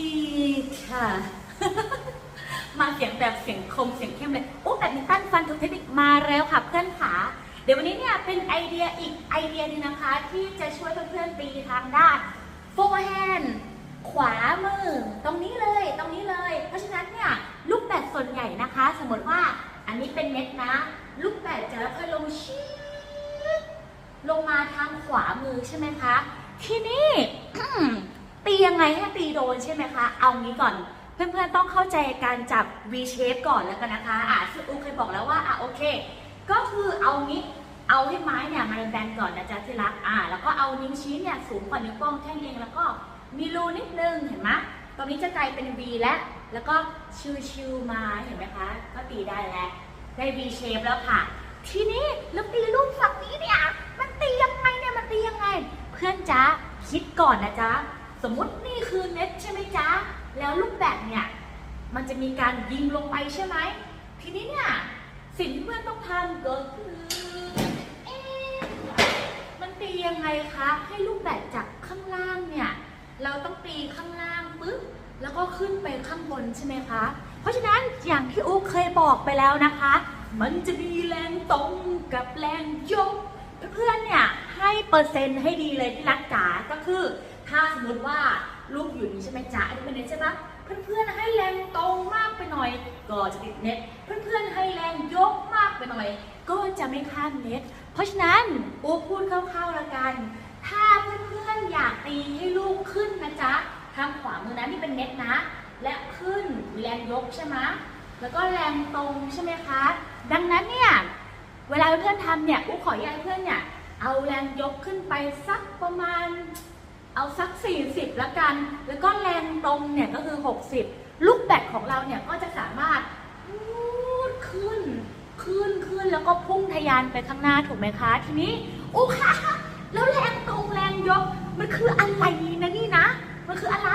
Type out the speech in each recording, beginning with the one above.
ดีค่ะ มาเสียงแบบเสียงคมเสียงเข้มเลย โอ้แบดมินตันฟันทุกเทคนิคมาแล้วค่ะเพื่อนขาเดี๋ยววันนี้เนี่ยเป็นไอเดียอีกไอเดียหนึงนะคะ ที่จะช่วยเพื่อนๆตีทางด้านโฟร์แฮนด์ขวามือ ตรงนี้เลยตรงนี้เลย เพราะฉะนั้นเนี่ยลูกแบดส่วนใหญ่นะคะ สมมติว่าอันนี้เป็นเน็ตนะ ลูกแบดจะค่อยลงชีดลงมาทางขวามือใช่ไหมคะ ทีนี้ ตียังไงให้ตีโดนใช่ไหมคะ เอางี้ก่อน เพื่อนๆต้องเข้าใจการจับ V shape ก่อนแล้วกันนะคะอะซึ่งอูเคยบอกแล้วว่าอะโอเค ก็คือเอางี้เอาให้ไม้เนี่ยมันแบนก่อนนะจ๊ะที่รักอะแล้วก็เอานิ้วชี้เนี่ยสูงกว่านิ้วโป้งแค่นี้เองแล้วก็มีรูนิดนึงเห็นไหมตรงนี้จะกลายเป็น V แล้วแล้วก็ชิวๆมาเห็นไหมคะ ก็ตีได้แล้วได้ V shape แล้วค่ะ ทีนี้แล้วตีลูกฝั่งนี้เนี่ยมันตียังไงเนี่ยมันตียังไง เพื่อนจ๊ะคิดก่อนนะจ๊ะ สมมตินี่คือเน็ตใช่ไหมจ๊ะ แล้วลูกแบดเนี่ย มันจะมีการยิงลงไปใช่ไหม ทีนี้เนี่ย สิ่งที่เพื่อนต้องทำก็คือเอ๊ะมันตียังไงคะ ให้ลูกแบดจากข้างล่างเนี่ย เราต้องตีข้างล่างปึ๊บ แล้วก็ขึ้นไปข้างบนใช่ไหมคะ เพราะฉะนั้นอย่างที่อุ๊เคยบอกไปแล้วนะคะ มันจะมีแรงตรงกับแรงยก เพื่อนๆเนี่ยให้เปอร์เซ็นต์ให้ดีเลยที่รักจ๋าก็คือ ถ้าสมมติว่าลูกอยู่นี่ใช่ไหมจ๊ะอันนี้เป็นเน็ตใช่ปะเพื่อนๆให้แรงตรงมากไปหน่อย ก็จะติดเน็ต เพื่อนๆให้แรงยกมากไปหน่อย ก็จะไม่ข้ามเน็ต เพราะฉะนั้นอูพูดคร่าวๆละกัน ถ้าเพื่อนๆอยากตีให้ลูกขึ้นนะจ๊ะทางขวามือนะนี่เป็นเน็ตนะ และขึ้นแรงยกใช่ไหมแล้วก็แรงตรงใช่ไหมคะ ดังนั้นเนี่ยเวลาเพื่อนทำเนี่ยอูขอให้เพื่อนเนี่ยเอาแรงยกขึ้นไปสักประมาณ เอาสัก 40 ละกัน แล้วก็แรงตรงเนี่ยก็คือ 60 ลูกแบตของเราเนี่ยก็จะสามารถพูดขึ้น ขึ้น ขึ้น แล้วก็พุ่งทะยานไปข้างหน้าถูกไหมคะ ทีนี้อู้ค่ะ แล้วแรงตรงแรงยก มันคืออะไรนะนี่นะ มันคืออะไร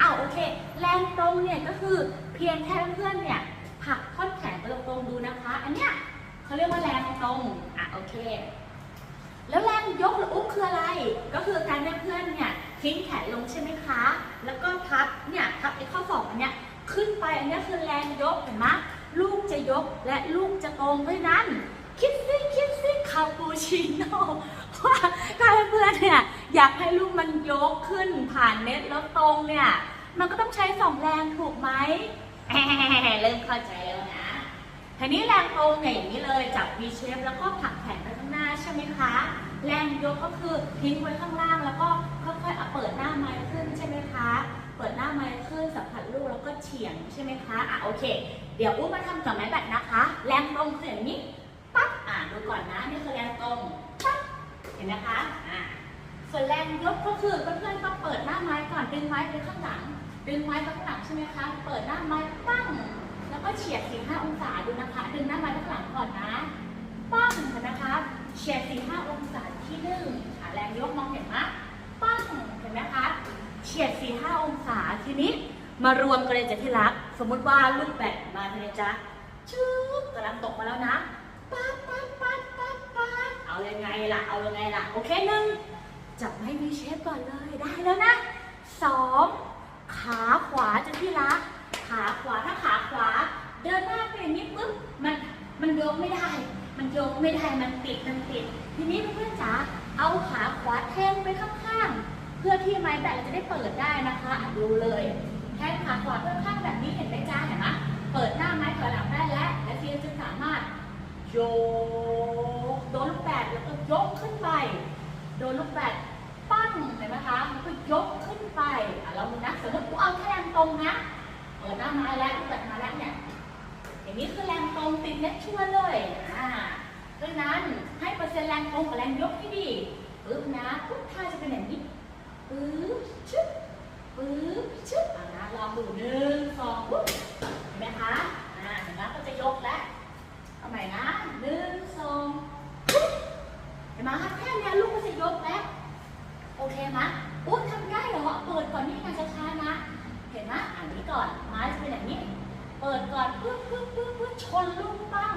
อ้าวโอเค แรงตรงเนี่ยก็คือเพียงแค่เพื่อนเนี่ยผักท่อนแขนไปตรงๆดูนะคะ อันเนี้ยเขาเรียกว่าแรงตรงอะโอเค แล้วแรงยกหรืออุ๊บคืออะไร ก็คือการให้เพื่อนเนี่ย ทิ้งแขนลงใช่ไหมคะ แล้วก็พับเนี่ยพับไอ้ข้อศอกอันเนี้ยขึ้นไปอันเนี้ยคือแรงยกเห็นไหมลูกจะยกและลูกจะตรงเพราะนั้น คิดซิคิดซิคาปูชิโน่ว่าถ้าเพื่อนเนี่ยอยากให้ลูกมันยกขึ้นผ่านเน็ตแล้วตรงเนี่ยมันก็ต้องใช้สองแรงถูกไหมเริ่มเข้าใจแล้วนะทีนี้แรงตรงเนี่ยอย่างนี้เลยจับ V shape แล้วก็ผลักแขนไปข้างหน้าใช่ไหมคะ แรงยกก็คือทิ้งไว้ข้างล่าง แล้วก็ค่อยๆเอาเปิดหน้าไม้ขึ้นใช่ไหมคะ เปิดหน้าไม้ขึ้นสัมผัสลูกแล้วก็เฉียงใช่ไหมคะอะโอเค เดี๋ยวอุ้มมาทำกับไม้แบตนะคะ แรงตรงคืออย่างนี้ปั๊บอะดูก่อนนะนี่คือแรงตรงปั๊บเห็นไหมคะอะส่วนแรงยกก็คือเพื่อนๆต้องเปิดหน้าไม้ก่อนดึงไม้ไปข้างหลังดึงไม้ไปข้างหลังใช่ไหมคะเปิดหน้าไม้ปั้งแล้วก็เฉียด45องศาดูนะคะ ดึงหน้าไม้ข้างหลังก่อนนะปั้งเห็นนะคะ เฉียด45 องศาที่หนึ่งอะแรงยกมองเห็นไหมปั้งเห็นไหมคะ เฉียด 45 องศาทีนี้ มารวมกันเลยจ้ะที่รัก สมมุติว่าลูกแบตมาเลยจ้ะชึบกำลังตกมาแล้วนะปั๊บปั๊บปั๊บปั๊บปั๊บเอายังไงล่ะ เอายังไงล่ะ โอเคหนึ่งจับให้มีเชฟก่อนเลยได้แล้วนะสองขาขวาจะที่รัก ขาขวาถ้าขาขวา เดินหน้าไปอย่างนี้ปุ๊บมันมันยกไม่ได้ มันยกไม่ได้มันติดมันติด ทีนี้เพื่อนๆจ๋าเอาขาขวาแทงไปข้างๆ เพื่อที่ไม้แบตเราจะได้เปิดได้นะคะดูเลยแทงขาขวาเพื่อข้างแบบนี้เห็นไหมจ้าเห็นไหมเปิดหน้าไม้ถอยหลังได้แล้วและทียจะสามารถโยกโดนลูกแบตแล้วก็ยกขึ้นไป โดนลูกแบตปั้งเห็นไหมคะแล้วก็ยกขึ้นไปเราดูนะสมมติกูเอาแค่งตรงนะเปิดหน้าไม้แล้วเปิดมาแล้วเนี่ย อย่างนี้คือแรงตรงติดเน็ตชัวร์เลยอ่าดังนั้นให้เปอร์เซ็นต์แรงตรงกับแรงยกให้ดีปึ๊บนะปุ๊บท่าจะเป็นอย่างนี้ปึ๊บชึบปึ๊บชึบอ่านะลองดูหนึ่งสองปุ๊บเห็นไหมคะอ่าเห็นไหมก็จะยกแล้วเอาใหม่นะหนึ่งสองปุ๊บเห็นไหมคะแค่เนี้ยลูกก็จะยกแล้วโอเคไหมอุ๊ยทำได้เหรอเปิดก่อนนี่นะช้าๆนะ เห็นไหมอันนี้ก่อน ปิดก่อนปึ๊บปึ๊บปึ๊บปึ๊บชนลูกปั้ง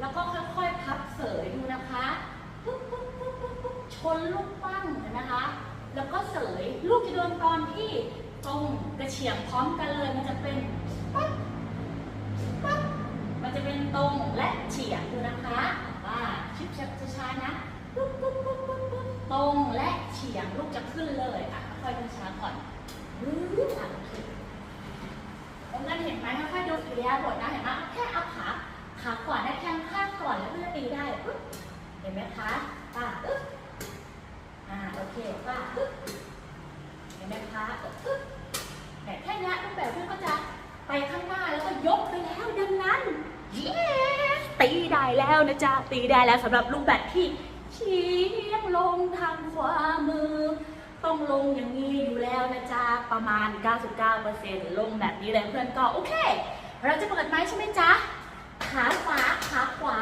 แล้วก็ค่อยๆพับเสยดูนะคะปึ๊บปึ๊บปึ๊บปึ๊บปึ๊บชนลูกปั้งเห็นไหมคะ แล้วก็เสยลูกจะโดนตอนที่ตรงกระเฉียงพร้อมกันเลยมันจะเป็นปั๊บปั๊บมันจะเป็นตรงและเฉียงดูนะคะว่าชิบชับช้าๆนะปุ๊บปุ๊บปุ๊บปุ๊บปุ๊บตรงและเฉียงลูกจะขึ้นเลยอะค่อยๆช้าๆก่อนปึ๊บอะโอเค นั้นเห็นไหมค่อยๆดูอิริยาบถนะเห็นไหมแค่เอาขาขาขวาได้แข้งข้างก่อนแล้วก็จะตีได้ปึ๊บเห็นไหมคะป้าปึ๊บอ่าโอเคป้าปึ๊บเห็นไหมคะอึ๊บแต่แค่นี้รูปแบบเพื่อนก็จะไปข้างหน้าแล้วก็ยกไปแล้วดังนั้น yes ตีได้แล้วนะจ๊ะตีได้แล้วสำหรับรูปแบบที่เฉียงลงทางขวามือ ต้องลงอย่างนี้อยู่แล้วนะจ๊ะ ประมาณ 99%ลงแบบนี้เลยเพื่อนก็โอเค เราจะเปิดไม้ใช่ไหมจ๊ะ ขาขวาขาขวา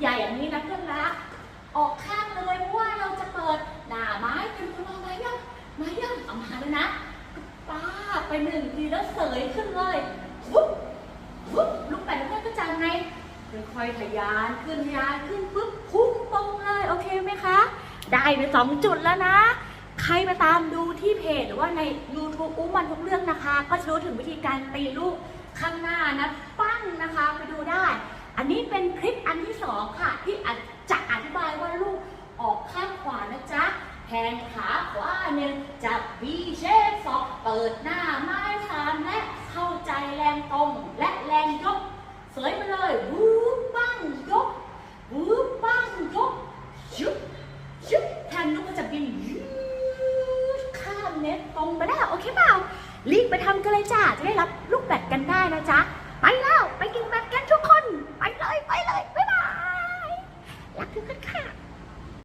ใหญ่อย่างนี้นะเพื่อนรักออกข้างเลยเพราะว่าเราจะเปิดหน้าไม้เป็นตัวไม้ยังมายังเอามาแล้วนะป้าไปหนึ่งทีแล้วเสยขึ้นเลยวุ๊บวุ๊บลูกแปดเพื่อนก็จะไงค่อยๆทะยานขึ้นทะยานขึ้นปุ๊บพุ่งตรงเลยโอเคไหมคะ ได้ไปสองจุดแล้วนะ ใครมาตามดูที่เพจหรือว่าใน YouTube อุ้มมันทุกเรื่องนะคะ ก็จะรู้ถึงวิธีการตีลูกข้างหน้านะปั้งนะคะไปดูได้ อันนี้เป็นคลิปอันที่สองค่ะ ที่จะอธิบายว่าลูกออกข้างขวานะจ๊ะแทงขาขวาหนึ่งจับ V shape สองเปิดหน้าไม้สามและเข้าใจแรงตรงและแรงยก เสยมาเลยวู บไปทำกันเลยจ้าจะได้รับลูกแบตกันได้นะจ๊ะ